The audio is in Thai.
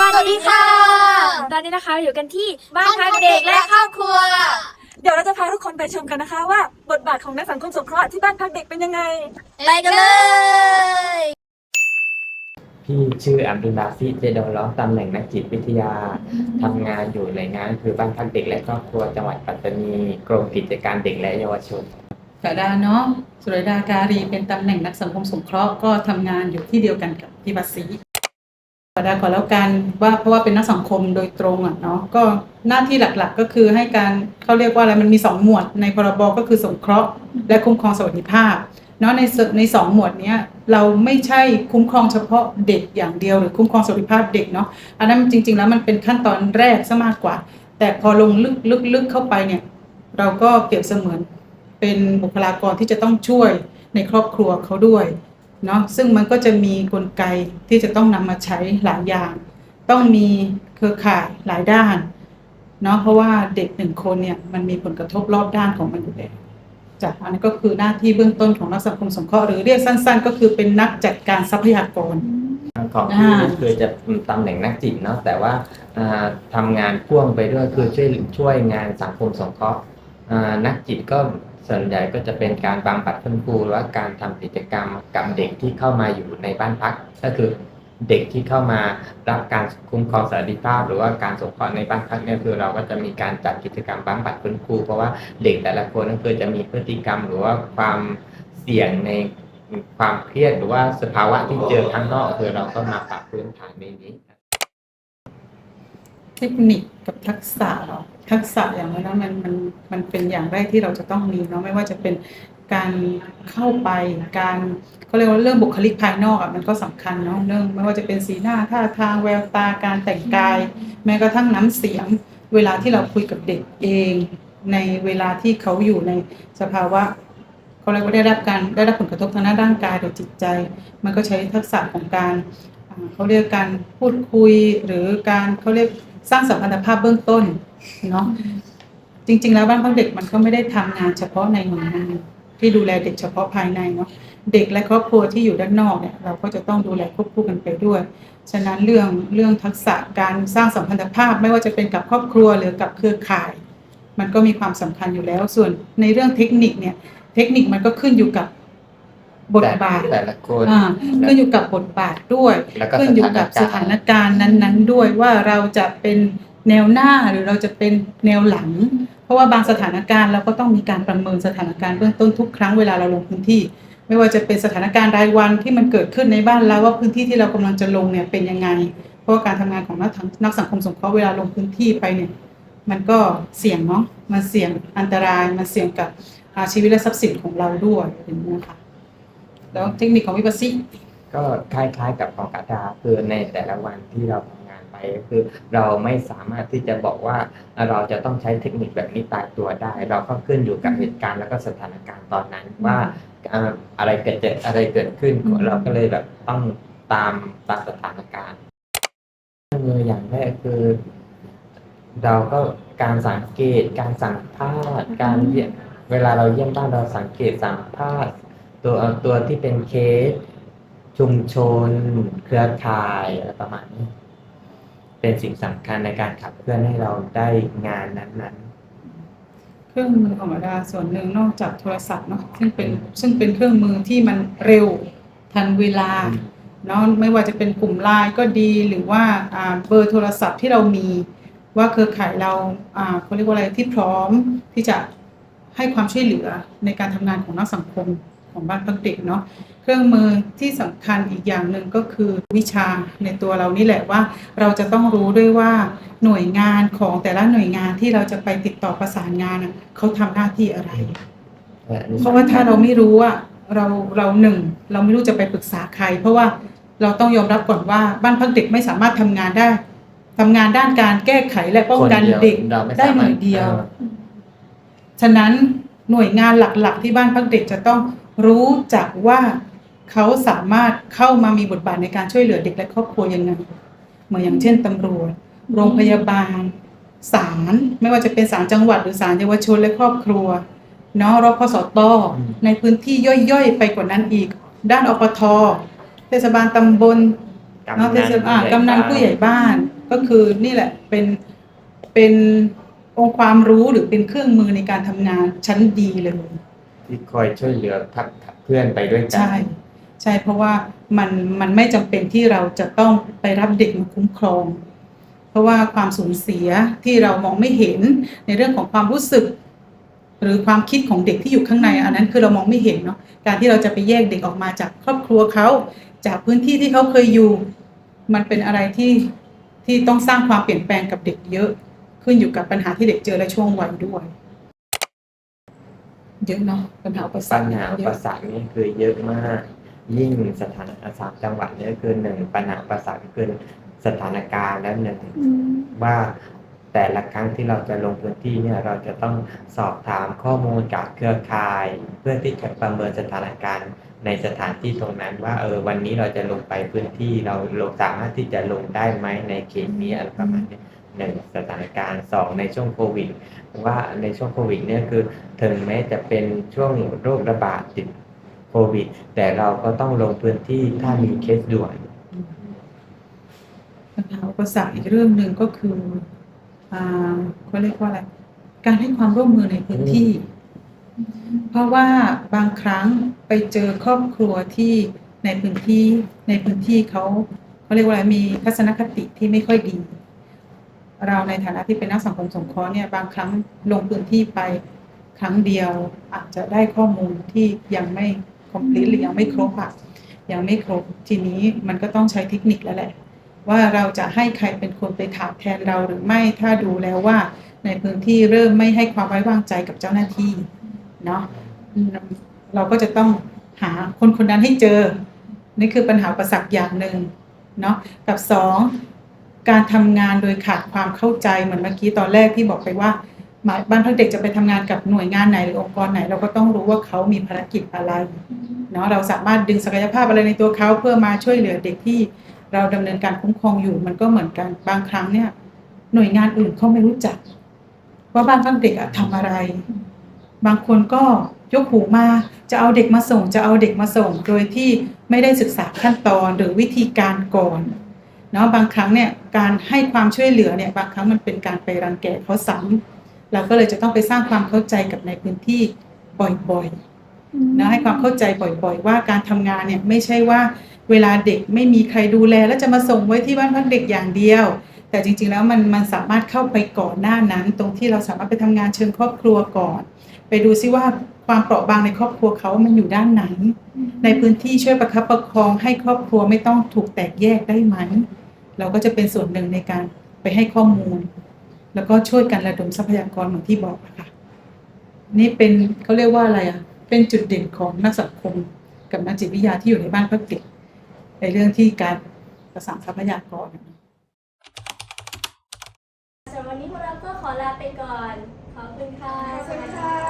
วัสดีค่ะ ตอนนี้นะคะอยู่กันที่บ้าบ้านนพัพักกเด็เด็กกและและคครรออบบคครัรัววเดี๋ยวเราจะพาทุกคนไปชมกันนะคะว่า บทบาทของนักสังคมสงเคราะห์ที่บ้านพักเด็กเป็นยังไง ไปกันเลย พี่ชื่ออับดุลลาฟิเจโดล้อตำแหน่งนักจิตวิทยาทำงานอยู่ในงานคือบ้านพักเด็กและครอบครัวจังหวัดปัตตานีกรมกิจการเด็กและเยาวชนกาดาเนาะสุรดาการีเป็นตำแหน่งนักสังคมสงเคราะห์ก็ทำงานอยู่ที่เดียวกันกับพี่บัสซี กาดาขอแล้วกันว่าเพราะว่าเป็นนักสังคมโดยตรงอะเนาะก็หน้าที่หลักๆ ก็คือให้การเขาเรียกว่าอะไรมันมีสองหมวดในพรบก็คือสงเคราะห์ และคุ้มครองสวัสดิภาพเนาะในในสองหมวดเนี้ยเราไม่ใช่คุ้มครองเฉพาะเด็กอย่างเดียวหรือคุ้มครองสวัสดิภาพเด็กเนาะอันนั้นจริง ๆ แล้วมันเป็นขั้นตอนแรกซะมากกว่า แต่พอลงลึกลึกลึกเข้าไปเนี่ยเราก็เปรียบเสมือนเป็นบุคลากรที่จะต้องช่วยในครอบครัวเขาด้วย เนาะซึ่งมันก็จะมีกลไกที่จะต้องนำมาใช้หลายอย่าง ต้องมีเครือข่ายหลายด้านเนาะเพราะว่าเด็กหนึ่งคนเนี่ยมันมีผลกระทบรอบด้านของมันอยู่แล้วจ้ะอันนี้นก็คือหน้าที่เบื้องต้นของนักสังคมสงเคราะห์หรือเรียกสั้น ๆ ก็คือเป็นนักจัดการทรัพยากรของพี่อ่าคือจะตำแหน่งนักจิตเนาะแต่ว่าอ่าทำงานพ่วงไปด้วยคือช่วยช่วยงานสังคมสงเคราะห์ นักจิตก็ส่วนใหญ่ก็จะเป็นการบำบัดฟื้นฟูหรือว่าการทำกิจกรรมกับเด็กที่เข้ามาอยู่ในบ้านพัก ก็คือเด็กที่เข้ามารับการคุ้มครองสวัสดิภาพ หรือว่าการสงเคราะห์ในบ้านพักเนี่ยคือเราก็จะมีการจัดกิจกรรมบำบัดฟื้นฟูเพราะว่าเด็กแต่ละคนก็คือจะมีพฤติกรรม หรือว่าความเสี่ยงในความเครียดหรือว่าสภาวะที่เจอข้างนอกคือเราก็มาปรับพื้นฐานในนี้ เทคนิคกับทักษะเนาะทักษะอย่างนั้นนะมันมันมันเป็นอย่างแรกที่เราจะต้องมีเนาะไม่ว่าจะเป็นการเข้าไปการเขาเรียกว่าเรื่องบุคลิกภายนอกอะมันก็สำคัญเนาะเรื่องไม่ว่าจะเป็นสีหน้าท่าทางแววตาการแต่งกาย แม้กระทั่งน้ำเสียง เวลาที่เราคุยกับเด็กเอง ในเวลาที่เขาอยู่ในสภาวะเขาเรียกว่าได้รับการได้รับผลกระทบทางด้านร่างกายหรือจิตใจ มันก็ใช้ทักษะของการอ่าเขาเรียกการพูดคุยหรือการเขาเรียก สร้างสัมพันธภาพเบื้องต้นเนาะจริง ๆ แล้วบ้านพักเด็กมันก็ไม่ได้ทำงานเฉพาะในหน่วยงานที่ดูแลเด็กเฉพาะภายในเนาะเด็กและครอบครัวที่อยู่ด้านนอกเนี่ยเราก็จะต้องดูแลควบคู่กันไปด้วย ฉะนั้นเรื่องเรื่องทักษะการสร้างสัมพันธภาพไม่ว่าจะเป็นกับครอบครัวหรือกับเครือข่าย มันก็มีความสำคัญอยู่แล้ว ส่วนในเรื่องเทคนิคเนี่ยเทคนิคมันก็ขึ้นอยู่กับ บทบาทแต่แต่ละคนอ่าขึ้นอยู่กับบทบาทด้วยแล้วก็ขึ้นอยู่กับสสถาถานนการณ์นั้น ๆ ด้วยว่าเราจะเป็นแนวหน้าหรือเราจะเป็นแนวหลัง เพราะว่าบางสถานการณ์เราก็ต้องมีการประเมินสถานการณ์เบื้องต้นทุกครั้งเวลาเราลงพื้นที่ ไม่ว่าจะเป็นสถานการณ์รายวันที่มันเกิดขึ้นในบ้านเราว่าพื้นที่ที่เรากำลังจะลงเนี่ยเป็นยังไง เพราะว่าการทำงานของนักทำนักสังคมสงเคราะห์เวลาลงพื้นที่ไปเนี่ยมันก็เสี่ยงเนาะมันเสี่ยงอันตรายมันเสี่ยงกับอ่าชีวิตและทรัพย์สินของเราด้วยอย่างนี้ยค่ะ แล้วเทคนิคของวิปัสสิก็คล้ายๆกับของกาดาคือในแต่ละวันที่เราทำงานไปก็คือ เราไม่สามารถที่จะบอกว่าเราจะต้องใช้เทคนิคแบบนี้ตายตัวได้ เราก็ขึ้นอยู่กับเหตุการณ์แล้วก็สถานการณ์ตอนนั้นว่าอ่าอะไรเกิดเกิดอะไรเกิดขึ้นอืมเราก็เลยแบบต้องตามตามสถานการณ์มืออย่างแรกคือ เราก็การสังเกตการสัมภาษณ์การเยี่ยมเวลาเราเยี่ยมบ้านเราสังเกตสัมภาษณ์ ตัวตัวที่เป็นเคส ชุมชน เครือข่ายอะไรประมาณนี้ เป็นสิ่งสำคัญในการขับเคลื่อนให้เราได้งานนั้นเครื่องมือของอาดาส่วนหนึ่งนอกจากโทรศัพท์เนาะซึ่งเป็นซึ่งเป็นเครื่องมือที่มันเร็วทันเวลาเนาะไม่ว่าจะเป็นกลุ่มไลน์ก็ดีหรือว่าอ่าเบอร์โทรศัพท์ที่เรามีว่าเครือข่ายเราอ่าเขาเรียกว่าอะไรที่พร้อมที่จะให้ความช่วยเหลือในการทำงานของนักสังคม ของบ้านพักเด็กเนาะเครื่องมือที่สำคัญอีกอย่างหนึ่งก็คือวิชาในตัวเรานี่แหละว่า เราจะต้องรู้ด้วยว่าหน่วยงานของแต่ละหน่วยงานที่เราจะไปติดต่อประสานงานน่ะเขาทำหน้าที่อะไรๆและอันนี้เพราะว่าถ้าเราไม่รู้ว่าเราเราหนึ่งเราไม่รู้จะไปปรึกษาใคร เพราะว่าเราต้องยอมรับก่อนว่าบ้านพักเด็กไม่สามารถทำงานได้ทำงานด้านการแก้ไขและป้องกันคนเด็กเราไม่ได้สาหมาน่รถวยเดียวออฉะนั้นหน่วยงานหลักๆ ที่บ้านพักเด็กจะต้อง รู้จักว่าเขาสามารถเข้ามามีบทบาทในการช่วยเหลือเด็กและครอบครัวยังไงเหมือนอย่างเช่นตำรวจ โรงพยาบาลศาลไม่ว่าจะเป็นศาลจังหวัดหรือศาลเยาวชนและครอบครัวเนาะรพสตในพื้นที่ย่อยๆ ไปกว่านั้นอีก ด้านอปทเทศบาลตำบลกำเนาะเทศบาลกำนันผู้ใหญ่บ้าน ก็คือนี่แหละเป็นเป็นองค์ความรู้หรือเป็นเครื่องมือในการทำงานชั้นดีเลย ที่คอยช่วยเหลือพักเพื่อนไปด้วยกัน ใช่ ใช่เพราะว่ามันมันไม่จำเป็นที่เราจะต้องไปรับเด็กมาคุ้มครอง เพราะว่าความสูญเสียที่เรามองไม่เห็นในเรื่องของความรู้สึก หรือความคิดของเด็กที่อยู่ข้างใน อันนั้นคือเรามองไม่เห็นเนาะการที่เราจะไปแยกเด็กออกมาจากครอบครัวเขาจากพื้นที่ที่เขาเคยอยู่ มันเป็นอะไรที่ที่ต้องสร้างความเปลี่ยนแปลงกับเด็กเยอะ ขึ้นอยู่กับปัญหาที่เด็กเจอและช่วงวัยด้วย เยอะเนาะปัญหาอุปสรปัรญคหาอุเยปอะสรรคนี่คือเยอะมาก ยิ่งสถานสามจังหวัดเนี่ยคือหนึ่งปัญหาอุปสรรคคือสถานการณ์และหนึ่งว่าแต่ละครั้งที่เราจะลงพื้นที่เนี่ยเราจะต้องสอบถามข้อมูลจากเครือข่าย เพื่อที่จะประเมินสถานการณ์ในสถานที่ตรงนั้น ว่าเออวันนี้เราจะลงไปพื้นที่เราลงสามารถที่จะลงได้ไหมในเขตนี้อะไรประมาณนี้ หนึ่งสถานการณ์สองในช่วงโควิดว่าในช่วงโควิดเนี่ยคือถึงแม้จะเป็นช่วงโรคระบาดติดโควิด แต่เราก็ต้องลงพื้นที่ถ้ามีเคสด่วนปัญหาอุปสรรคอีกเรื่องหนึ่งก็คืออ่าเขาเรียกว่าอะไร การให้ความร่วมมือในพื้นที่ เพราะว่าบางครั้งไปเจอครอบครัวที่ในพื้นที่ในพื้นที่เขาเขาเรียกว่าอะไรมีทัศนคติที่ไม่ค่อยดี เราในฐานะที่เป็นนักสังคมสงเคราะห์เนี่ยบางครั้งลงพื้นที่ไปครั้งเดียวอาจจะได้ข้อมูลที่ยังไม่ complete หรือยังไม่ครบอะยังไม่ครบทีนี้มันก็ต้องใช้เทคนิคแล้วแหละ ว่าเราจะให้ใครเป็นคนไปถามแทนเราหรือไม่ถ้าดูแล้วว่าในพื้นที่เริ่มไม่ให้ความไว้วางใจกับเจ้าหน้าที่เนาะเราก็จะต้องหาคนคนนั้นให้เจอ นี่คือปัญหาประสักอย่างหนึ่งเนาะกับสอง การทำงานโดยขาดความเข้าใจเหมือนเมื่อกี้ตอนแรกที่บอกไปว่าหมายบ้านพักเด็กจะไปทำงานกับหน่วยงานไหนหรือองค์กรไหน เราก็ต้องรู้ว่าเขามีภารกิจอะไรเนาะเราสามารถดึงศักยภาพอะไรในตัวเขาเพื่อมาช่วยเหลือเด็กที่เราดำเนินการคุ้มครองอยู่มันก็เหมือนกันบางครั้งเนี่ย หน่วยงานอื่นเขาไม่รู้จัก ว่าบ้านพักเด็กอะทำอะไร บางคนก็ยกหูมาจะเอาเด็กมาส่ง จะเอาเด็กมาส่ง โดยที่ไม่ได้ศึกษาขั้นตอนหรือวิธีการก่อน เนาะบางครั้งเนี่ยการให้ความช่วยเหลือเนี่ยบางครั้งมันเป็นการไปรังแกเขาซ้ำเราก็เลยจะต้องไปสร้างความเข้าใจกับในพื้นที่บ่อยๆนะให้ความเข้าใจบ่อย ๆ ว่าการทำงานเนี่ยไม่ใช่ว่าเวลาเด็กไม่มีใครดูแล แล้วจะมาส่งไว้ที่บ้านพักเด็กอย่างเดียว แต่จริงๆแล้วมันมันสามารถเข้าไปก่อนหน้านั้น ตรงที่เราสามารถไปทำงานเชิงครอบครัวก่อน ไปดูซิว่าความเปราะบางในครอบครัวเขามันอยู่ด้านไหน ในพื้นที่ช่วยประคับประคองให้ครอบครัวไม่ต้องถูกแตกแยกได้ไหม เราก็จะเป็นส่วนหนึ่งในการไปให้ข้อมูล แล้วก็ช่วยกันระดมทรัพยากรเหมือนที่บอกอะค่ะนี่เป็นเขาเรียกว่าอะไรอะเป็นจุดเด่นของนักสังคม กับนักจิตวิทยาที่อยู่ในบ้านพักเด็กในเรื่องที่การประสานทรัพยากรสำหรับวันนี้พวกเราก็ขอลาไปก่อน ขอบคุณค่ะสวัสดีค่ะ